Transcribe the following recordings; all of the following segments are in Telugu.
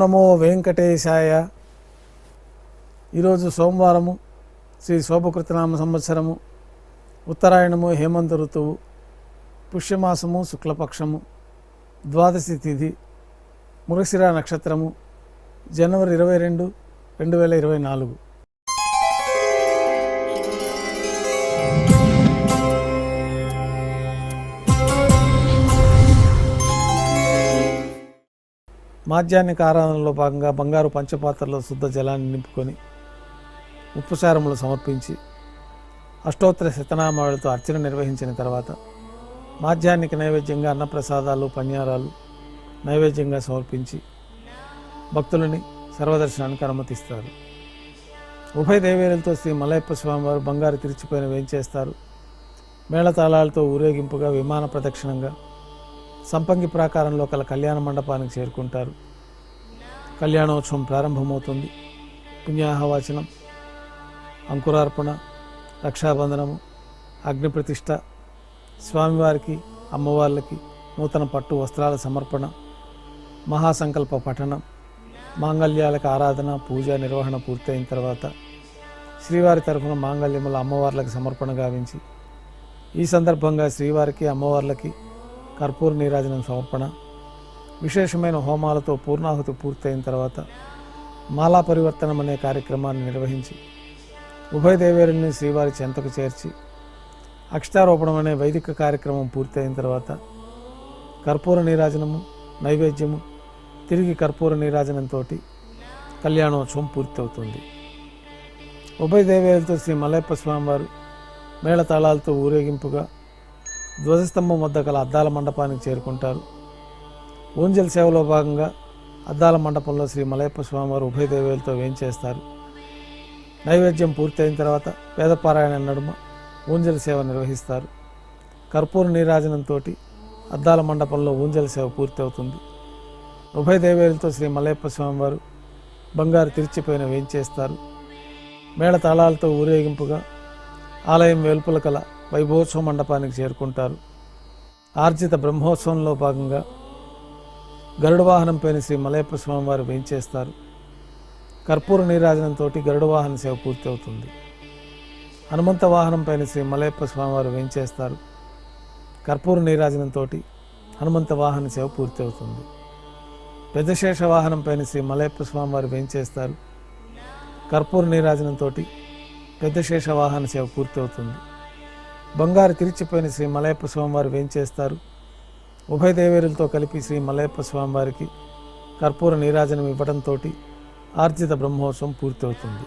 నమో వెంకటేశాయ. ఈరోజు సోమవారము శ్రీ శోభకృతనామ సంవత్సరము ఉత్తరాయణము హేమంత ఋతువు పుష్యమాసము శుక్లపక్షము ద్వాదశి తిథి మృగశిర నక్షత్రము జనవరి ఇరవై రెండు రెండు వేల ఇరవై నాలుగు. మాధ్యాహ్నిక ఆరాధనలో భాగంగా బంగారు పంచపాత్రలో శుద్ధ జలాన్ని నింపుకొని ఉప్పుసారములు సమర్పించి అష్టోత్తర శతనామాలతో అర్చన నిర్వహించిన తర్వాత మాధ్యాహ్నిక నైవేద్యంగా అన్నప్రసాదాలు పన్యారాలు నైవేద్యంగా సమర్పించి భక్తులని సర్వదర్శనానికి అనుమతిస్తారు. ఉభయ దేవేరులతో శ్రీ మలయప్ప స్వామివారు బంగారు తిరిచిపోయిన వేంచేస్తారు. మేళతాళాలతో ఊరేగింపుగా విమాన ప్రదక్షిణంగా సంపంగి ప్రాకారంలో కల కళ్యాణ మండపానికి చేరుకుంటారు. కళ్యాణోత్సవం ప్రారంభమవుతుంది. పుణ్యాహవాచనం అంకురార్పణ రక్షాబంధనము అగ్నిప్రతిష్ట స్వామివారికి అమ్మవార్లకి నూతన పట్టు వస్త్రాల సమర్పణ మహాసంకల్ప పఠనం మాంగళ్యాలకు ఆరాధన పూజ నిర్వహణ పూర్తయిన తర్వాత శ్రీవారి తరఫున మాంగళ్యముల అమ్మవార్లకు సమర్పణ గావించి ఈ సందర్భంగా శ్రీవారికి అమ్మవార్లకి కర్పూర నీరాజనం సమర్పణ. విశేషమైన హోమాలతో పూర్ణాహుతి పూర్తయిన తర్వాత మాలా పరివర్తనం అనే కార్యక్రమాన్ని నిర్వహించి ఉభయ దేవేరుల్ని శ్రీవారి చెంతకు చేర్చి అక్షతారోపణం అనే వైదిక కార్యక్రమం పూర్తయిన తర్వాత కర్పూర నీరాజనము నైవేద్యము తిరిగి కర్పూర నీరాజనంతో కళ్యాణోత్సవం పూర్తవుతుంది. ఉభయ దేవేరులతో శ్రీ మలయప్ప స్వామివారు మేళతాళాలతో ఊరేగింపుగా ధ్వజస్తంభం వద్ద గల అద్దాల మండపానికి చేరుకుంటారు. ఊంజల్ సేవలో భాగంగా అద్దాల మండపంలో శ్రీ మలయప్ప స్వామివారు ఉభయ దేవేలతో వేయించేస్తారు నైవేద్యం పూర్తయిన తర్వాత వేదపారాయణ నడుమ ఊంజల సేవ నిర్వహిస్తారు. కర్పూర నీరాజనంతో అద్దాల మండపంలో ఊంజల సేవ పూర్తవుతుంది. ఉభయ దేవేలతో శ్రీ మలయప్ప స్వామివారు బంగారు తిరిచిపోయిన వేంచేస్తారు మేళ తాళాలతో ఊరేగింపుగా ఆలయం వెలుపుల కల వైభవోత్సవ మండపానికి చేరుకుంటారు. ఆర్జిత బ్రహ్మోత్సవంలో భాగంగా గరుడ వాహనంపైన శ్రీ మలయప్ప స్వామివారు వేయించేస్తారు. కర్పూర నీరాజనంతో గరుడ వాహన సేవ పూర్తి అవుతుంది హనుమంత వాహనంపైన శ్రీ మలయప్ప స్వామివారు వేయించేస్తారు. కర్పూర నీరాజనంతో హనుమంత వాహన సేవ పూర్తి అవుతుంది పెద్దశేష వాహనంపైన శ్రీ మలయప్ప స్వామివారు వేయించేస్తారు. కర్పూర నీరాజనంతో పెద్దశేష వాహన సేవ పూర్తి అవుతుంది బంగారు తిరిచిపోయిన శ్రీ మలయప్ప స్వామివారు వేంచేస్తారు ఉభయ దేవేరులతో కలిపి శ్రీ మలయప్ప స్వామివారికి కర్పూర నీరాజనం ఇవ్వడంతో ఆర్జిత బ్రహ్మోత్సవం పూర్తవుతుంది.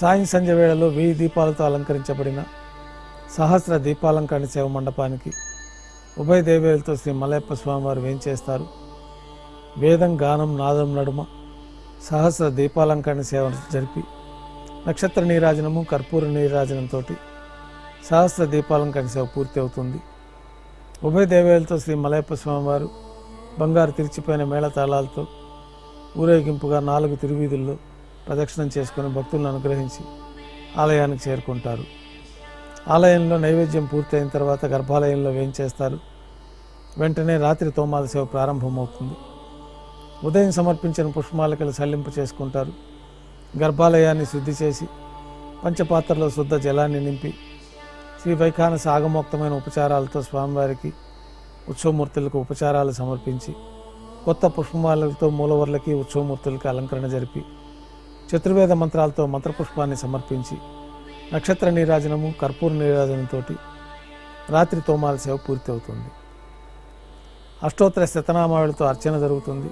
సాయం సంధ్య వేళలో వెయ్యి దీపాలతో అలంకరించబడిన సహస్ర దీపాలంకరణ సేవ మండపానికి ఉభయ దేవేలతో శ్రీ మలయప్ప స్వామివారు వేంచేస్తారు వేదం గానం నాదం నడుమ సహస్ర దీపాలంకరణ సేవ జరిపి నక్షత్ర నీరాజనము కర్పూర నీరాజనంతో సహస్ర దీపాలంకరణ సేవ పూర్తి అవుతుంది. ఉభయ దేవాలయాలతో శ్రీ మలయప్ప స్వామివారు బంగారు తిరిచిపోయిన మేళతాళాలతో ఊరేగింపుగా నాలుగు తిరువీధుల్లో ప్రదక్షిణం చేసుకుని భక్తులను అనుగ్రహించి ఆలయానికి చేరుకుంటారు. ఆలయంలో నైవేద్యం పూర్తయిన తర్వాత గర్భాలయంలో వేయించేస్తారు. వెంటనే రాత్రి తోమాల సేవ ప్రారంభమవుతుంది. ఉదయం సమర్పించిన పుష్పమాలికలు సల్లింపు చేసుకుంటారు. గర్భాలయాన్ని శుద్ధి చేసి పంచపాత్రలో శుద్ధ జలాన్ని నింపి శ్రీ వైఖాన సాగమోక్తమైన ఉపచారాలతో స్వామివారికి ఉత్సవమూర్తులకు ఉపచారాలు సమర్పించి కొత్త పుష్పమాలలతో మూలవర్లకి ఉత్సవమూర్తులకు అలంకరణ జరిపి చతుర్వేద మంత్రాలతో మంత్రపుష్పాన్ని సమర్పించి నక్షత్ర నీరాజనము కర్పూర నీరాజనంతో రాత్రి తోమాల సేవ పూర్తి అవుతుంది అష్టోత్తర శతనామాలతో అర్చన జరుగుతుంది.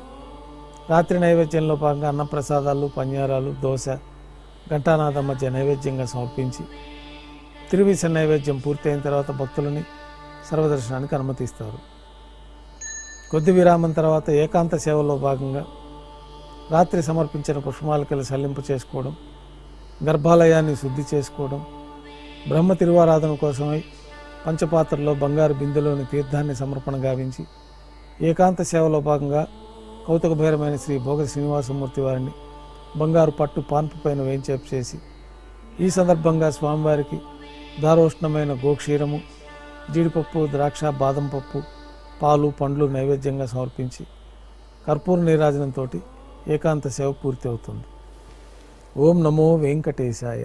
రాత్రి నైవేద్యంలో భాగంగా అన్నప్రసాదాలు పంజారాలు దోశ ఘంటానాథం మధ్య నైవేద్యంగా సమర్పించి తిరువీస నైవేద్యం పూర్తయిన తర్వాత భక్తులని సర్వదర్శనానికి అనుమతిస్తారు. కొద్ది విరామం తర్వాత ఏకాంత సేవలో భాగంగా రాత్రి సమర్పించిన పుష్పమాలికలు సల్లింపు చేసుకోవడం గర్భాలయాన్ని శుద్ధి చేసుకోవడం బ్రహ్మ తిరువారాధన కోసమై పంచపాత్రలో బంగారు బిందులోని తీర్థాన్ని సమర్పణ గావించి ఏకాంత సేవలో భాగంగా కౌతుకభైరమైన శ్రీ భోగ శ్రీనివాసమూర్తి వారిని బంగారు పట్టు పాన్పు పైన వేంచేపు చేసి ఈ సందర్భంగా స్వామివారికి దారోష్ణమైన గోక్షీరము జీడిపప్పు ద్రాక్ష బాదం పప్పు పాలు పండ్లు నైవేద్యంగా సమర్పించి కర్పూర నీరాజనంతో ఏకాంత సేవ పూర్తి అవుతుంది. ఓం నమో వెంకటేశాయ.